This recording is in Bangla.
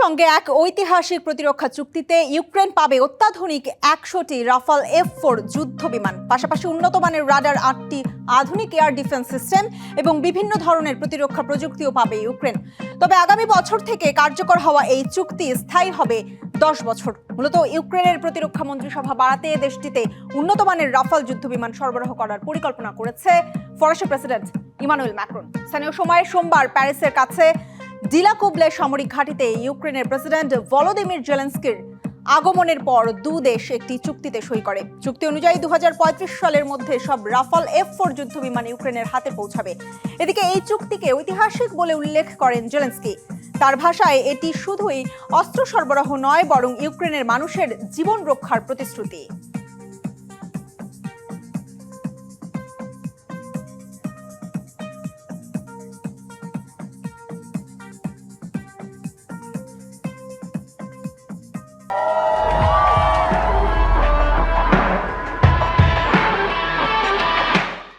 সঙ্গে এক ঐতিহাসিক প্রতিরক্ষা চুক্তিতে ইউক্রেন পাবে অত্যাধুনিক একশোটি রাফাল এফ ফোর যুদ্ধ বিমান, পাশাপাশি উন্নত মানের রাডার আটটি আধুনিক এয়ার ডিফেন্স সিস্টেম এবং বিভিন্ন ধরনের প্রতিরক্ষা প্রযুক্তিও পাবে ইউক্রেন। তবে আগামী বছর থেকে কার্যকর হওয়া এই চুক্তি স্থায়ী হবে দশ বছর। মূলত ইউক্রেনের প্রতিরক্ষা মন্ত্রিসভা বাড়াতে দেশটিতে উন্নত মানের রাফাল যুদ্ধ বিমান সরবরাহ করার পরিকল্পনা করেছে ফরাসি প্রেসিডেন্ট ইমানুয়েল ম্যাক্রন। স্থানীয় সময়ে সোমবার প্যারিসের কাছে ডিলাকুবলে সামরিক ঘাঁটিতে ইউক্রেনের প্রেসিডেন্ট ভলোদিমির জেলেন্সকির আগমনের পর দু দেশ একটি চুক্তিতে সই করে। চুক্তি অনুযায়ী দু হাজার পঁয়ত্রিশ সালের মধ্যে সব রাফাল এফ ফোর যুদ্ধ বিমান ইউক্রেনের হাতে পৌঁছাবে। এদিকে এই চুক্তিকে ঐতিহাসিক বলে উল্লেখ করেন জেলেন্সকি। তার ভাষায় এটি শুধুই অস্ত্র সরবরাহ নয়, বরং ইউক্রেনের মানুষের জীবন রক্ষার প্রতিশ্রুতি।